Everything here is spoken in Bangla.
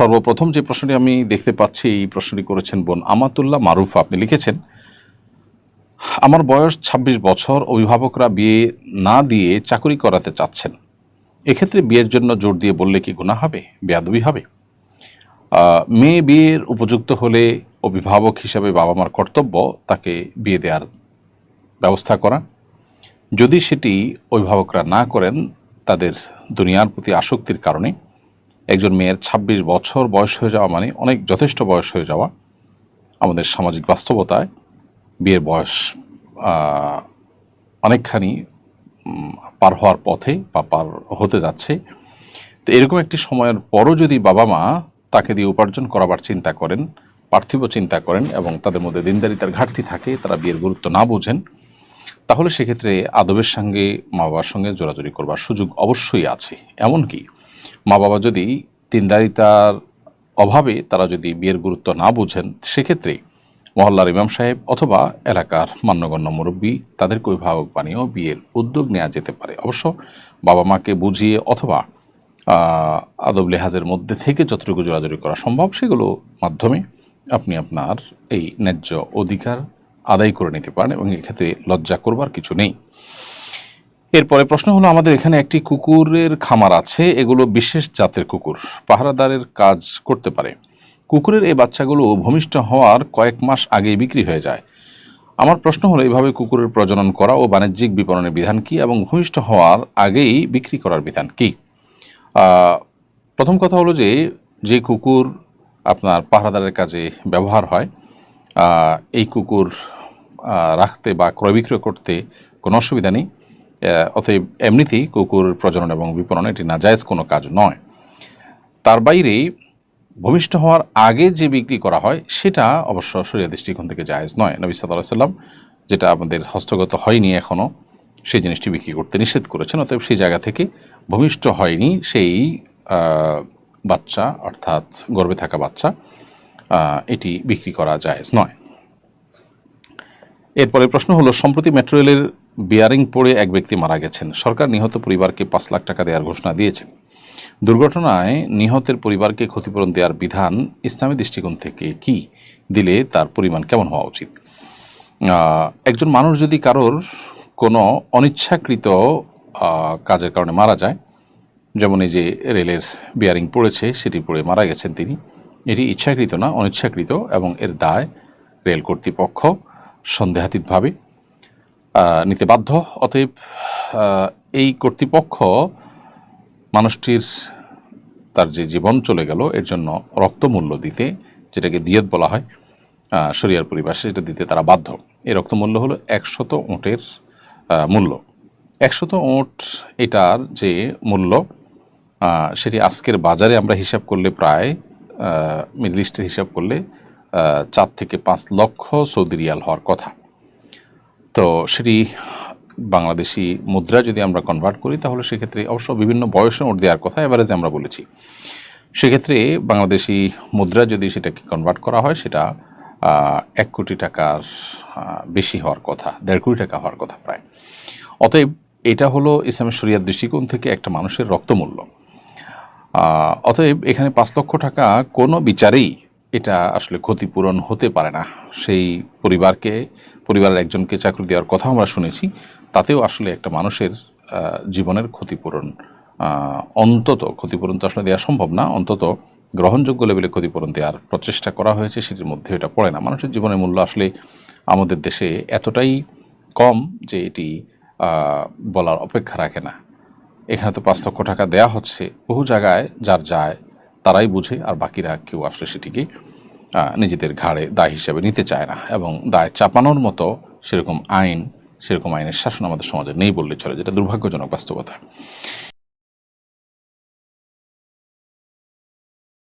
সর্বপ্রথম যে প্রশ্নটি আমি দেখতে পাচ্ছি, এই প্রশ্নটি করেছেন বোন আমাতুল্লাহ মারুফ। আপনি লিখেছেন, আমার বয়স ২৬ বছর, অভিভাবকরা বিয়ে না দিয়ে চাকরি করাতে চাচ্ছেন। এক্ষেত্রে বিয়ের জন্য জোর দিয়ে বললে কি গুণা হবে? বেয়াদবি হবে? মেয়ে বিয়ের উপযুক্ত হলে অভিভাবক হিসাবে বাবা মার কর্তব্য তাকে বিয়ে দেওয়ার ব্যবস্থা করা। যদি সেটি অভিভাবকরা না করেন, তাদের দুনিয়ার প্রতি আসক্তির কারণে একজন মেয়ের ২৬ বছর বয়স হয়ে যাওয়া মানে অনেক যথেষ্ট বয়স হয়ে যাওয়া। আমাদের সামাজিক বাস্তবতায় বিয়ের বয়স অনেকখানি পার হওয়ার পথে বা পার হতে যাচ্ছে। তো এরকম একটি সময়ের পরও যদি বাবা মা তাকে দিয়ে উপার্জন করাবার চিন্তা করেন, পার্থিব চিন্তা করেন এবং তাদের মধ্যে দিনদারিতার ঘাটতি থাকে, তারা বিয়ের গুরুত্ব না বোঝেন, তাহলে সেক্ষেত্রে আদবের সঙ্গে মা বাবার সঙ্গে জোরাজুরি করবার সুযোগ অবশ্যই আছে। এমনকি মা বাবা যদি দিনদারিতার অভাবে তারা যদি বিয়ের গুরুত্ব না বুঝেন, সেক্ষেত্রে মহল্লার ইমাম সাহেব অথবা এলাকার মান্যগণ্য মুরব্বী তাদেরকে অভিভাবক বানিয়েও বিয়ের উদ্যোগ নেওয়া যেতে পারে। অবশ্য বাবা মাকে বুঝিয়ে অথবা আদব লেহাজের মধ্যে থেকে যতটুকু জোরাজুরি করা সম্ভব, সেগুলো মাধ্যমে আপনি আপনার এই ন্যায্য অধিকার আদায় করে নিতে পারেন এবং এক্ষেত্রে লজ্জা করবার কিছু নেই। এরপরে প্রশ্ন হলো, আমাদের এখানে একটি কুকুরের খামার আছে, এগুলো বিশেষ জাতের কুকুর, পাহারাদারের কাজ করতে পারে। কুকুরের এই বাচ্চাগুলো ভূমিষ্ঠ হওয়ার কয়েক মাস আগেই বিক্রি হয়ে যায়। আমার প্রশ্ন হলো এইভাবে কুকুরের প্রজনন করা ও বাণিজ্যিক বিপণনের বিধান কি এবং ভূমিষ্ঠ হওয়ার আগেই বিক্রি করার বিধান কি? প্রথম কথা হলো যে যে কুকুর আপনার পাহারাদারের কাজে ব্যবহার হয় এই কুকুর রাখতে বা ক্রয় বিক্রয় করতে কোনো অসুবিধা নেই। অতএব এমনিতেই কুকুর প্রজনন এবং বিপণন এটি নাজায়েজ কোনো কাজ নয়। তার বাইরে ভূমিষ্ঠ হওয়ার আগে যে বিক্রি করা হয়, সেটা অবশ্য শরীয় দৃষ্টিকোণ থেকে জায়েজ নয়। নবী সাল্লাহ সাল্লাম যেটা আমাদের হস্তগত হয়নি এখনও সেই জিনিসটি বিক্রি করতে নিষেধ করেছেন। অতএব সেই জায়গা থেকে ভূমিষ্ঠ হয়নি সেই বাচ্চা, অর্থাৎ গর্বে থাকা বাচ্চা এটি বিক্রি করা জায়েজ নয়। এরপরে প্রশ্ন হলো, সম্প্রতি মেট্রো রেলের বিয়ারিং পড়ে এক ব্যক্তি মারা গেছেন। সরকার নিহত পরিবারকে পাঁচ লাখ টাকা দেওয়ার ঘোষণা দিয়েছে। দুর্ঘটনায় নিহতের পরিবারকে ক্ষতিপূরণ দেওয়ার বিধান ইসলামী দৃষ্টিকোণ থেকে কি? দিলে তার পরিমাণ কেমন হওয়া উচিত? একজন মানুষ যদি কারোর কোনো অনিচ্ছাকৃত কাজের কারণে মারা যায়, যেমন এই যে রেলের বিয়ারিং পড়েছে, সেটি পড়ে মারা গেছেন তিনি। এটি ইচ্ছাকৃত না, অনিচ্ছাকৃত এবং এর দায় রেল কর্তৃপক্ষ সন্দেহাতীতভাবে নিতে বাধ্য। অতএব এই কর্তৃপক্ষ মানুষটির তার যে জীবন চলে গেল, এর জন্য রক্তমূল্য দিতে, যেটাকে দিয়ত বলা হয় শরিয়ার পরিভাষে সেটা দিতে তারা বাধ্য। এই রক্তমূল্য হলো একশত ওঁটের মূল্য। একশত ওঁট এটার যে মূল্য সেটি আজকের বাজারে আমরা হিসাব করলে প্রায় মিডল ইস্টের হিসাব করলে চার থেকে পাঁচ লক্ষ সৌদি রিয়াল হওয়ার কথা। তো সেটি বাংলাদেশি মুদ্রা যদি আমরা কনভার্ট করি, তাহলে সেক্ষেত্রে অবশ্য বিভিন্ন বয়সে ওর দেওয়ার কথা এভারেজে আমরা বলেছি। সেক্ষেত্রে বাংলাদেশি মুদ্রা যদি সেটাকে কনভার্ট করা হয়, সেটা এক কোটি টাকার বেশি হওয়ার কথা, দেড় কোটি টাকা হওয়ার কথা প্রায়। অতএব এটা হলো ইসলামের শরিয়ার দৃষ্টিকোণ থেকে একটা মানুষের রক্তমূল্য। অতএব এখানে পাঁচ লক্ষ টাকা কোনো বিচারেই এটা আসলে ক্ষতিপূরণ হতে পারে না। সেই পরিবারকে, পরিবারের একজনকে চাকরি দেওয়ার কথা আমরা শুনেছি। তাতেও আসলে একটা মানুষের জীবনের ক্ষতিপূরণ অন্তত ক্ষতিপূরণ তো আসলে দেওয়া সম্ভব না। অন্তত গ্রহণযোগ্য লেভেলে ক্ষতিপূরণ দেওয়ার প্রচেষ্টা করা হয়েছে, সেটির মধ্যে এটা পড়ে না। মানুষের জীবনের মূল্য আসলে আমাদের দেশে এতটাই কম যে এটি বলার অপেক্ষা রাখে না। এখানে তো পাঁচ লক্ষ টাকা দেয়া হচ্ছে। বহু জায়গায় যার যায় তারাই বুঝে আর বাকিরা কেউ আসলে সেটিকে নিজেদের ঘাড়ে দায় হিসেবে নিতে চায় না এবং দায় চাপানোর মতো সেরকম আইন, সেরকম আইনের শাসন আমাদের সমাজে নেই বললে চলে, যেটা দুর্ভাগ্যজনক বাস্তবতা।